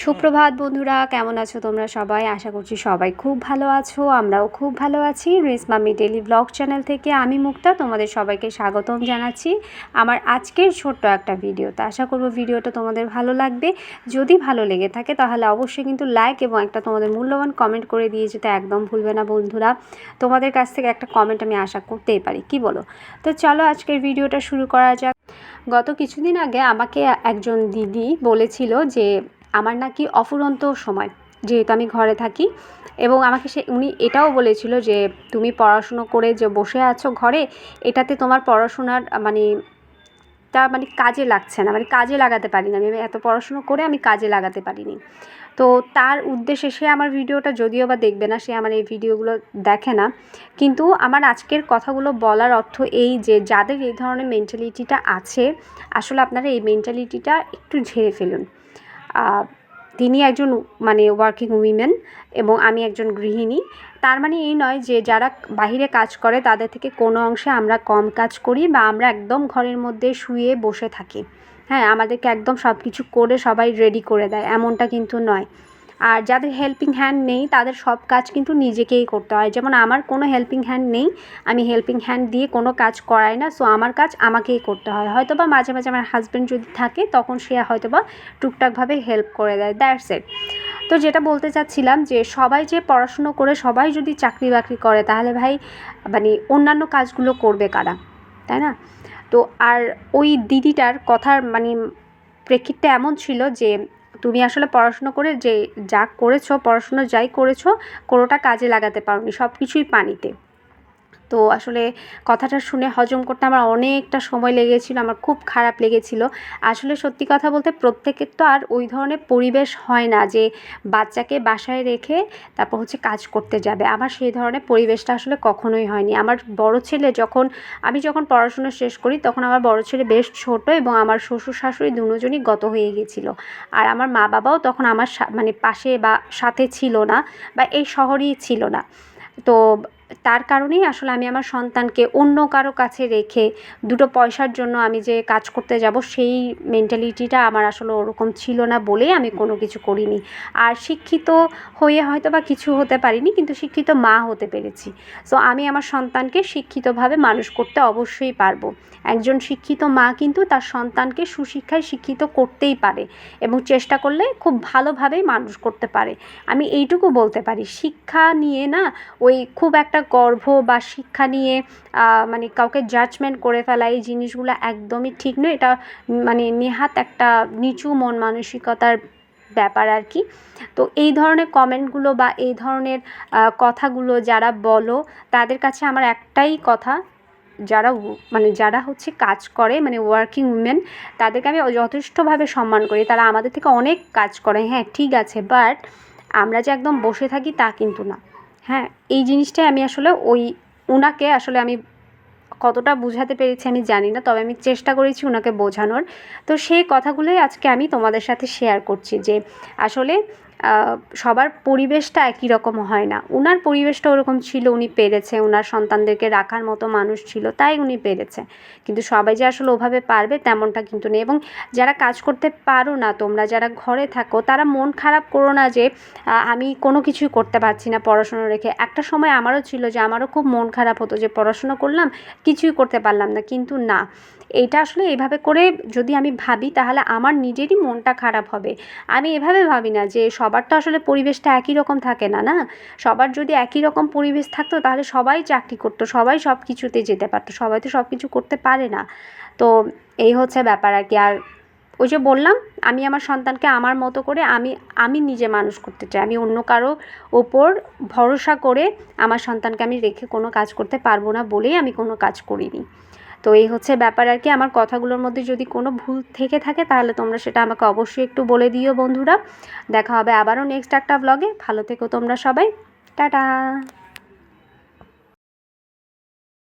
সুপ্রভাত বন্ধুরা, কেমন আছো তোমরা সবাই? আশা করছি সবাই খুব ভালো আছো, আমরাও খুব ভালো আছি। রেসমামি ডেলি ব্লগ চ্যানেল থেকে আমি মুক্তা, তোমাদের সবাইকে স্বাগতম জানাচ্ছি আমার আজকের ছোট্ট একটা ভিডিও। তা আশা করব ভিডিওটা তোমাদের ভালো লাগবে। যদি ভালো লেগে থাকে তাহলে অবশ্যই কিন্তু লাইক এবং একটা তোমাদের মূল্যবান কমেন্ট করে দিয়ে যেতে একদম ভুলবে না বন্ধুরা। তোমাদের কাছ থেকে একটা কমেন্ট আমি আশা করতেই পারি, কি বলো? তো চলো আজকের ভিডিওটা শুরু করা যাক। গত কিছুদিন আগে আমাকে একজন দিদি বলেছিল যে আমার নাকি অফুরন্ত সময়, যেহেতু আমি ঘরে থাকি। এবং আমাকে সে, উনি এটাও বলেছিল যে, তুমি পড়াশুনো করে যে বসে আছো ঘরে, এটাতে তোমার পড়াশোনার মানে তা মানে কাজে লাগছে না মানে কাজে লাগাতে পারি না আমি এত পড়াশুনো করে আমি কাজে লাগাতে পারিনি। তো তার উদ্দেশ্যে সে আমার ভিডিওটা যদিও বা দেখবে না, সে আমার এই ভিডিওগুলো দেখে না। কিন্তু আমার আজকের কথাগুলো বলার অর্থ এই যে, যাদের এই ধরনের মেন্টালিটিটা আছে, আসলে আপনারা এই মেন্টালিটিটা একটু ঝেড়ে ফেলুন। তিনি একজন মানে ওয়ার্কিং উইমেন এবং আমি একজন গৃহিণী। তার মানে এই নয় যে যারা বাহিরে কাজ করে তাদের থেকে কোনো অংশে আমরা কম কাজ করি বা আমরা একদম ঘরের মধ্যে শুয়ে বসে থাকি। হ্যাঁ আমাদেরকে একদম সব কিছু করে সবাই রেডি করে দেয়, এমনটা কিন্তু নয়। আর যাদের হেল্পিং হ্যান্ড নেই, তাদের সব কাজ কিন্তু নিজেকেই করতে হয়। যেমন আমার কোনো হেল্পিং হ্যান্ড নেই, আমি হেল্পিং হ্যান্ড দিয়ে কোনো কাজ করাই না সো আমার কাজ আমাকেই করতে হয়। হয়তো বা মাঝে মাঝে আমার হাজব্যান্ড যদি থাকে, তখন সে হয়তো বা টুকটাকভাবে হেল্প করে দেয় দ্যাটস ইট তো যেটা বলতে চাচ্ছিলাম যে, সবাই যে পড়াশুনো করে, সবাই যদি চাকরি বাকরি করে, তাহলে ভাই মানে অন্যান্য কাজগুলো করবে কারা, তাই না? তো আর ওই দিদিটার কথার মানে প্রেক্ষিতটা এমন ছিল যে তুমি আসলে পড়াশুনো করে যে, যা করেছ, পড়াশুনো যাই করেছ, কোনোটা কাজে লাগাতে পারোনি সব কিছুই পানিতে। তো আসলে কথাটা শুনে হজম করতে আমার অনেকটা সময় লেগেছিলো, আমার খুব খারাপ লেগেছিলো। আসলে সত্যি কথা বলতে প্রত্যেকের তো আর ওই ধরনের পরিবেশ হয় না যে বাচ্চাকে বাসায় রেখে তারপর হচ্ছে কাজ করতে যাবে। আমার সেই ধরনের পরিবেশটা আসলে কখনোই হয়নি। আমার বড় ছেলে যখন, আমি যখন পড়াশুনো শেষ করি তখন আমার বড় ছেলে বেশ ছোট এবং আমার শ্বশুর শাশুড়ি দুজনই গত হয়ে গেছিল। আর আমার মা বাবাও তখন আমার মানে পাশে বা সাথে ছিল না বা এই শহরেই ছিল না। তো তার কারণেই আসলে আমি আমার সন্তানকে অন্য কারও কাছে রেখে দুটো পয়সার জন্য আমি যে কাজ করতে যাব, সেই মেন্টালিটিটা আমার আসলে ওরকম ছিল না বলেই আমি কোনো কিছু করিনি। আর শিক্ষিত হয়ে হয়তো বা কিছু হতে পারিনি, কিন্তু শিক্ষিত মা হতে পেরেছি। সো আমি আমার সন্তানকে শিক্ষিতভাবে মানুষ করতে অবশ্যই পারব। একজন শিক্ষিত মা কিন্তু তার সন্তানকে সুশিক্ষায় শিক্ষিত করতেই পারে এবং চেষ্টা করলে খুব ভালোভাবেই মানুষ করতে পারে। আমি এইটুকু বলতে পারি, শিক্ষা নিয়ে না ওই খুব একটা গর্ভ বা শিক্ষা নিয়ে মানে কাউকে জাজমেন্ট করে ফেলা এই জিনিসগুলো একদমই ঠিক নয়। এটা মানে নেহাত একটা নিচু মন মানসিকতার ব্যাপার আর কি। তো এই ধরনের কমেন্টগুলো বা এই ধরনের কথাগুলো যারা বলো, তাদের কাছে আমার একটাই কথা, যারা মানে যারা হচ্ছে কাজ করে মানে ওয়ার্কিং উমেন তাদেরকে আমি যথেষ্টভাবে সম্মান করি। তারা আমাদের থেকে অনেক কাজ করে। হ্যাঁ ঠিক আছে বাট আমরা যে একদম বসে থাকি তা কিন্তু না। হ্যাঁ এই জিনিসটাই আমি আসলে ওই ওনাকে আসলে আমি কতটা বোঝাতে পেরেছি আমি জানি না, তবে আমি চেষ্টা করেছি ওনাকে বোঝানোর। তো সেই কথাগুলোই আজকে আমি তোমাদের সাথে শেয়ার করছি যে আসলে সবার পরিবেশটা একই রকম হয় না। উনার পরিবেশটা ওরকম ছিল, উনি পেরেছে। ওনার সন্তানদেরকে রাখার মতো মানুষ ছিল, তাই উনি পেরেছে। কিন্তু সবাই যে আসলে ওভাবে পারবে তেমনটা কিন্তু নেই। এবং যারা কাজ করতে পারো না, তোমরা যারা ঘরে থাকো, তারা মন খারাপ করো না যে আমি কোনো কিছুই করতে পারছি না পড়াশুনো রেখে। একটা সময় আমারও ছিল যে, আমারও খুব মন খারাপ হতো যে, পড়াশুনো করলাম, কিছুই করতে পারলাম না। কিন্তু না এইটা আসলে এভাবে করে যদি আমি ভাবি, তাহলে আমার নিজেরই মনটা খারাপ হবে। আমি এভাবে ভাবি না যে সবার তো আসলে পরিবেশটা একই রকম থাকে না না? সবার যদি একই রকম পরিবেশ থাকতো তাহলে সবাই চাকরি করতো, সবাই সব কিছুতে যেতে পারতো, সবাই তো সব কিছু করতে পারে না। তো এই হচ্ছে ব্যাপার আর কি। আর ওই যে বললাম, আমি আমার সন্তানকে আমার মতো করে আমি আমি নিজে মানুষ করতে চাই, আমি অন্য কারও ওপর ভরসা করে আমার সন্তানকে আমি রেখে কোনো কাজ করতে পারব না বলেই আমি কোনো কাজ করিনি। তো এই হচ্ছে ব্যাপার আর কি। আমার কথাগুলোর মধ্যে যদি কোনো ভুল থেকে থাকে, তাহলে তোমরা সেটা আমাকে অবশ্যই একটু বলে দিও বন্ধুরা। দেখা হবে আবারও নেক্সট একটা ব্লগে ভালো থেকো তোমরা সবাই। টাটা!